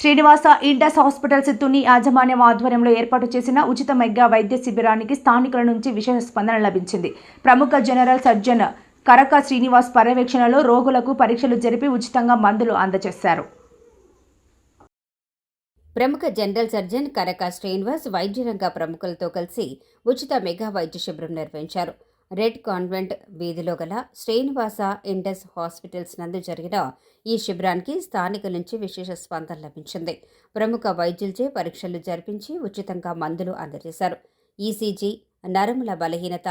Srinivasa Indus hospitals Tuni యాజమాన్యం ఆధ్వర్యంలో ఏర్పాటు చేసిన ఉచిత మెగా వైద్య శిబిరానికి స్థానికుల నుంచి విశేష స్పందన లభించింది. ప్రముఖ జనరల్ సర్జన్ కరక శ్రీనివాస్ పర్యవేక్షణలో రోగులకు పరీక్షలు జరిపి ఉచితంగా మందులు అందజేశారు. ప్రముఖ జనరల్ సర్జన్ కరక శ్రీనివాస్ వైద్య రంగ ప్రముఖులతో కలిసి ఉచిత మెగా వైద్య శిబిరం నిర్వహించారు. రెడ్ కాన్వెంట్ వీధిలో గల శ్రీనివాస ఇండస్ హాస్పిటల్స్ నందు జరిగిన ఈ శిబిరానికి స్థానికుల నుంచి విశేష స్పందన లభించింది. ప్రముఖ వైద్యులచే పరీక్షలు జరిపించి ఉచితంగా మందులు అందజేశారు. ఈసీజీ నరముల బలహీనత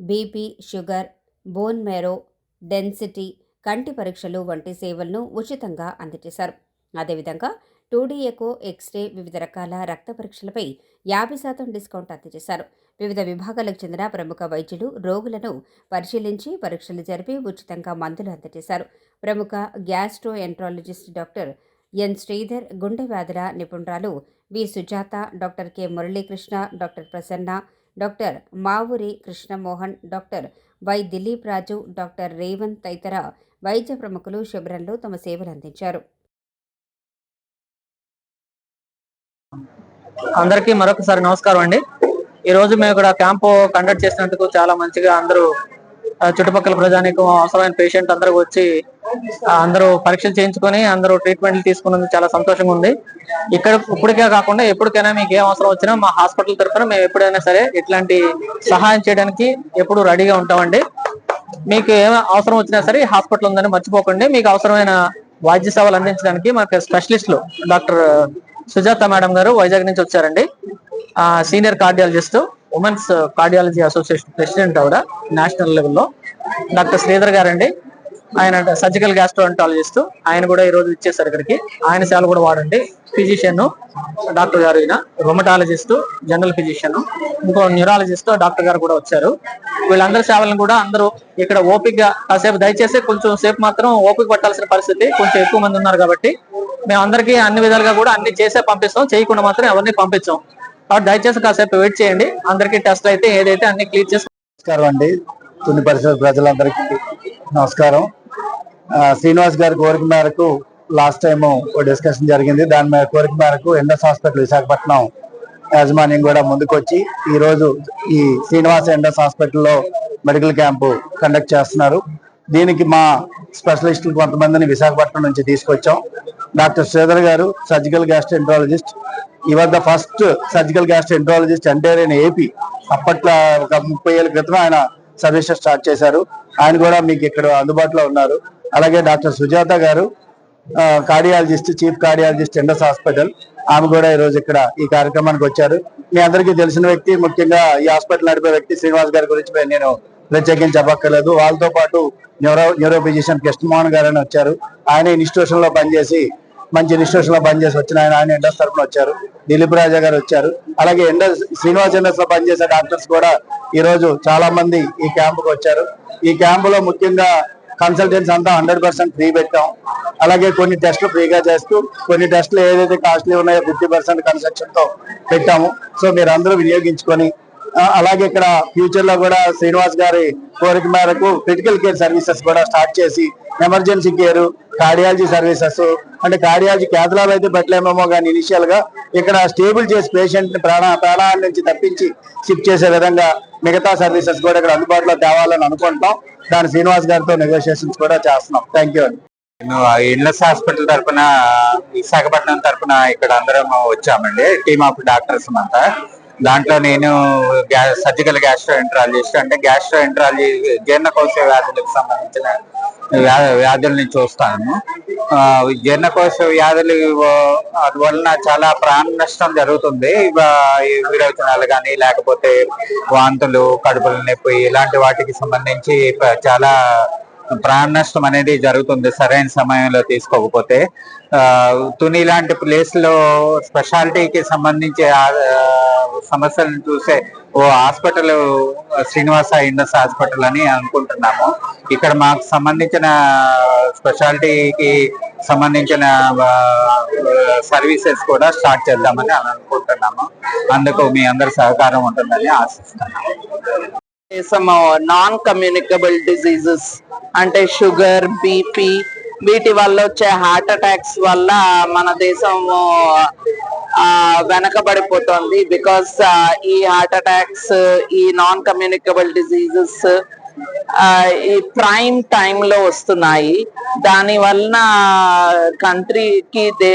BP sugar bone marrow density కంటి పరీక్షలు వంటి సేవలను ఉచితంగా అందజేశారు. అదేవిధంగా టూడీ ఎకో ఎక్స్రే వివిధ రకాల రక్త పరీక్షలపై యాభై శాతం డిస్కౌంట్ అందజేశారు. వివిధ విభాగాలకు చెందిన ప్రముఖ వైద్యులు రోగులను పరిశీలించి పరీక్షలు జరిపి ఉచితంగా మందులు అందజేశారు. ప్రముఖ gastroenterologist doctor N Sridhar గుండె వ్యాధుల నిపుణురాలు V. Sujatha doctor K. Muralikrishna doctor Prasanna doctor Mavuri Krishnamohan doctor Y. Dilip Raju doctor Revanth తదితర వైద్య ప్రముఖులు శిబిరంలో తమ సేవలు అందించారు. అందరికీ మరొకసారి నమస్కారం అండి. ఈ రోజు మేము ఇక్కడ క్యాంపు కండక్ట్ చేసినందుకు చాలా మంచిగా అందరూ చుట్టుపక్కల ప్రజానికి అవసరమైన పేషెంట్ అందరూ వచ్చి అందరూ పరీక్షలు చేయించుకొని అందరూ ట్రీట్మెంట్లు తీసుకున్నందుకు చాలా సంతోషంగా ఉంది. ఇక్కడ ఇప్పటికే కాకుండా ఎప్పటికైనా మీకు ఏం అవసరం వచ్చినా మా హాస్పిటల్ తరఫున మేము ఎప్పుడైనా సరే ఇట్లాంటి సహాయం చేయడానికి ఎప్పుడు రెడీగా ఉంటామండి. మీకు ఏం అవసరం వచ్చినా సరే హాస్పిటల్ ఉందని మర్చిపోకండి. మీకు అవసరమైన వైద్య సేవలు అందించడానికి మాకు స్పెషలిస్టులు డాక్టర్ సుజాత మేడం గారు వైజాగ్ నుంచి వచ్చారండి. Senior cardiologist women's cardiology association president ఆవిడ నేషనల్ లెవెల్లో. డాక్టర్ శ్రీధర్ గారండి. ఆయన సర్జికల్ గ్యాస్ట్రోంటాలజిస్ట్ ఆయన కూడా ఈ రోజు ఇచ్చేసారు ఇక్కడికి. ఆయన సేవలు కూడా వాడండి. ఫిజిషియన్ డాక్టర్ గారు ఈయన. రొమటాలజిస్ట్ జనరల్ ఫిజిషియన్ ఇంకో న్యూరాలజిస్ట్ డాక్టర్ గారు కూడా వచ్చారు. వీళ్ళందరి సేవలను కూడా అందరూ ఇక్కడ ఓపికగా కాసేపు దయచేసి కొంచెం సేపు మాత్రం ఓపిక పట్టాల్సిన పరిస్థితి కొంచెం ఎక్కువ మంది ఉన్నారు కాబట్టి మేము అందరికీ అన్ని విధాలుగా కూడా అన్ని చేసే పంపిస్తాం. చేయకుండా మాత్రం ఎవరిని పంపించాం. కాబట్టి దయచేసి కాసేపు వెయిట్ చేయండి. అందరికీ టెస్ట్ అయితే ఏదైతే అన్ని క్లియర్ చేసి నమస్కారం అండి. తుని పరిసర ప్రజలందరికీ నమస్కారం. శ్రీనివాస్ గారి కోరిక మేరకు లాస్ట్ టైం డిస్కషన్ జరిగింది. దాని మీద కోరిక మేరకు ఎండస్ హాస్పిటల్ విశాఖపట్నం యాజమాన్యం కూడా ముందుకొచ్చి ఈరోజు ఈ శ్రీనివాస్ ఎండస్ హాస్పిటల్లో మెడికల్ క్యాంపు కండక్ట్ చేస్తున్నారు. దీనికి మా స్పెషలిస్టులు కొంతమందిని విశాఖపట్నం నుంచి తీసుకొచ్చాం. డాక్టర్ శ్రీధర్ గారు సర్జికల్ గ్యాస్ట్రెంట్రాలజిస్ట్ ఈ వద్ద ఫస్ట్ సర్జికల్ గ్యాస్ట్రెంట్రాలజిస్ట్ అంటే ఆయన ఏపీ. అప్పట్లో ఒక ముప్పై ఏళ్ళ క్రితం ఆయన సర్వీసెస్ స్టార్ట్ చేశారు. ఆయన కూడా మీకు ఇక్కడ అందుబాటులో ఉన్నారు. అలాగే డాక్టర్ సుజాత గారు cardiologist chief cardiologist Indus hospital. ఆమె కూడా ఈ రోజు ఇక్కడ ఈ కార్యక్రమానికి వచ్చారు. మీ అందరికీ తెలిసిన వ్యక్తి ముఖ్యంగా ఈ హాస్పిటల్ నడిపే వ్యక్తి శ్రీనివాస్ గారి గురించి నేను ప్రత్యేకించి చెప్పక్కర్లేదు వాళ్ళతో పాటు న్యూరో న్యూరో ఫిజిషియన్ కృష్ణమోహన్ గారు అని వచ్చారు. ఆయన ఇన్స్టిట్యూషన్లో పనిచేసి మంచి ఇన్స్టిట్యూషన్లో పనిచేసి వచ్చిన ఆయన ఆయన ఎండస్ తరఫున వచ్చారు. దిలీప్ రాజా గారు వచ్చారు. అలాగే ఎండస్ శ్రీనివాస్ ఎండస్లో పనిచేసే డాక్టర్స్ కూడా ఈ రోజు చాలా మంది ఈ క్యాంపుకి వచ్చారు. ఈ క్యాంపులో ముఖ్యంగా కన్సల్టెన్స్ అంతా హండ్రెడ్ పర్సెంట్ ఫ్రీ పెట్టాం. అలాగే కొన్ని టెస్టులు ఫ్రీగా చేస్తూ కొన్ని టెస్టులు ఏదైతే కాస్ట్లీ ఉన్నాయో ఫిఫ్టీ పర్సెంట్ కన్సెషన్తో పెట్టాము. సో మీరు అందరూ వినియోగించుకొని అలాగే ఇక్కడ ఫ్యూచర్లో కూడా శ్రీనివాస్ గారి కోరిక మేరకు క్రిటికల్ కేర్ సర్వీసెస్ కూడా స్టార్ట్ చేసి ఎమర్జెన్సీ కేర్ కార్డియాలజీ సర్వీసెస్ అంటే కార్డియాలజీ కేంద్రాలు అయితే పెట్టలేమేమో కానీ ఇనిషియల్గా ఇక్కడ స్టేబుల్ చేసి పేషెంట్ ప్రాణ ప్రాణాల నుంచి తప్పించి షిఫ్ట్ చేసే విధంగా మిగతా సర్వీసెస్ కూడా ఇక్కడ అందుబాటులో తేవాలని అనుకుంటాం దాని శ్రీనివాస్ గారితో నెగోషియేషన్స్ కూడా చేస్తున్నాం. థ్యాంక్ యూ అండి. నేను ఇన్లెస్ హాస్పిటల్ తరఫున విశాఖపట్నం తరఫున ఇక్కడ అందరం వచ్చామండి. టీమ్ ఆఫ్ డాక్టర్స్ అంతా. దాంట్లో నేను సర్జికల్ గ్యాస్ట్రో ఎంట్రాలజిస్ట్ అంటే గ్యాస్ట్రో ఎంట్రాలజీ జీర్ణకోశ వ్యాధులకు సంబంధించిన వ్యా- వ్యాధుల్ని చూస్తాను. జీర్ణకోశ వ్యాధులు అందువలన చాలా ప్రాణ నష్టం జరుగుతుంది. విరోచనాలు కానీ లేకపోతే వాంతులు కడుపుల నొప్పి ఇలాంటి వాటికి సంబంధించి చాలా ప్రాణ నష్టం అనేది జరుగుతుంది సరైన సమయంలో తీసుకోకపోతే. తుని లాంటి ప్లేస్లో స్పెషాలిటీకి సంబంధించి ఆ, సమస్యలను చూసే ఓ హాస్పిటల్ శ్రీనివాస ఇండస్ హాస్పిటల్ అని అనుకుంటున్నాము. ఇక్కడ మాకు సంబంధించిన స్పెషాలిటీకి సంబంధించిన సర్వీసెస్ కూడా స్టార్ట్ చేద్దామని అనుకుంటున్నాము. అందుకు మీ అందరి సహకారం ఉంటుందని ఆశిస్తున్నాము. నాన్ కమ్యూనికబుల్ డిసీజెస్ అంటే షుగర్ బీపీ వీటి వల్ల వచ్చే హార్ట్ అటాక్స్ వల్ల మన దేశం వెనకబడిపోతుంది బికాస్ ఈ హార్ట్ అటాక్స్ ఈ నాన్ కమ్యూనికబుల్ డిసీజెస్ ఈ ప్రైమ్ టైమ్లో వస్తున్నాయి. దాని వలన కంట్రీకి దే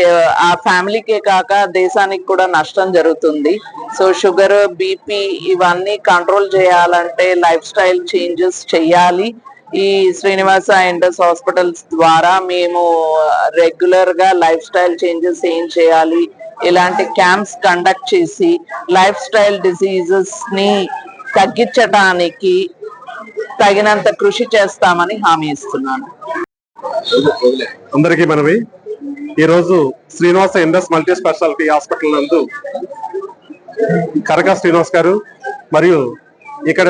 ఆ ఫ్యామిలీకే కాక దేశానికి కూడా నష్టం జరుగుతుంది. సో షుగర్ బీపీ ఇవన్నీ కంట్రోల్ చేయాలంటే లైఫ్ స్టైల్ చేంజెస్ చేయాలి. ఈ శ్రీనివాస ఇండస్ హాస్పిటల్స్ ద్వారా మేము రెగ్యులర్గా లైఫ్ స్టైల్ చేంజెస్ ఏం చేయాలి ఇలాంటి క్యాంప్స్ కండక్ట్ చేసి లైఫ్ స్టైల్ డిసీజెస్ని తగ్గించడానికి తగినంత కృషి చేస్తామని హామీ ఇస్తున్నాను. అందరికీ మనవి. ఈరోజు Srinivasa Indus multi speciality hospital నందు కరక శ్రీనివాస్ గారు మరియు ఇక్కడ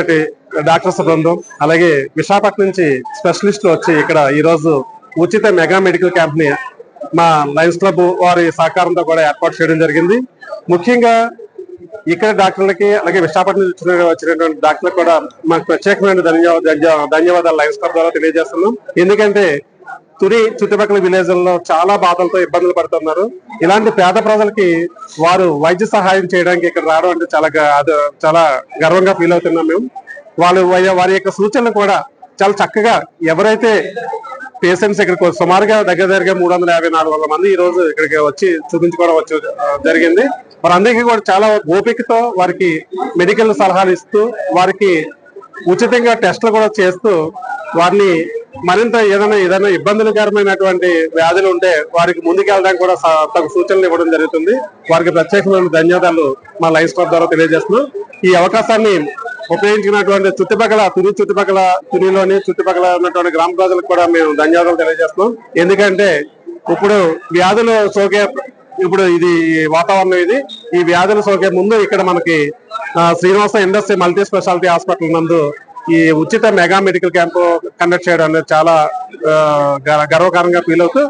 డాక్టర్స్ బృందం అలాగే విశాఖపట్నం నుంచి స్పెషలిస్టులు వచ్చి ఇక్కడ ఈరోజు ఉచిత మెగా మెడికల్ క్యాంప్ని మా లయన్స్ క్లబ్ వారి సహకారంతో కూడా ఏర్పాటు చేయడం జరిగింది. ముఖ్యంగా ఇక్కడ డాక్టర్లకి అలాగే విశాఖపట్నం నుంచి వచ్చిన- వచ్చినటువంటి డాక్టర్లకు కూడా మాకు ప్రత్యేకమైన ధన్యవాదాలు ధన్యవాదాలు లయన్స్ క్లబ్ ద్వారా తెలియజేస్తున్నాం. ఎందుకంటే తురి చుట్టుపక్కల విలేజ్లలో చాలా బాధలతో ఇబ్బందులు పడుతున్నారు. ఇలాంటి పేద ప్రజలకి వారు వైద్య సహాయం చేయడానికి ఇక్కడ రావడం అంటే చాలా అది చాలా గర్వంగా ఫీల్ అవుతున్నాం మేము. వాళ్ళు వారి యొక్క సూచనలు కూడా చాలా చక్కగా ఎవరైతే పేషెంట్స్ ఇక్కడికి సుమారుగా దగ్గర దగ్గరగా మూడు వందల యాభై నాలుగు వందల మంది ఈ రోజు ఇక్కడికి వచ్చి చూపించుకోవడం వచ్చి జరిగింది. వారందరికీ కూడా చాలా ఓపికతో వారికి మెడికల్ సలహాలు ఇస్తూ వారికి ఉచితంగా టెస్టులు కూడా చేస్తూ వారిని మరింత ఏదైనా ఏదైనా ఇబ్బందులకరమైనటువంటి వ్యాధులు ఉంటే వారికి ముందుకెళ్ళడానికి కూడా తగు సూచనలు ఇవ్వడం జరుగుతుంది. వారికి ప్రత్యేకమైన ధన్యవాదాలు మా లైఫ్ క్లబ్ ద్వారా తెలియజేస్తున్నాం. ఈ అవకాశాన్ని ఉపయోగించినటువంటి చుట్టుపక్కల తుని చుట్టుపక్కల తునిలోని చుట్టుపక్కల ఉన్నటువంటి గ్రామ ప్రజలకు కూడా మేము ధన్యవాదాలు తెలియజేస్తున్నాం. ఎందుకంటే ఇప్పుడు వ్యాధులు సోకే ఇప్పుడు ఇది వాతావరణం ఇది. ఈ వ్యాధులు సోకే ముందు ఇక్కడ మనకి Srinivasa industry multi speciality hospital నందు ఈ ఉచిత మెగా మెడికల్ క్యాంపు కండక్ట్ చేయడం అనేది చాలా గర్వకారంగా ఫీల్ అవుతూ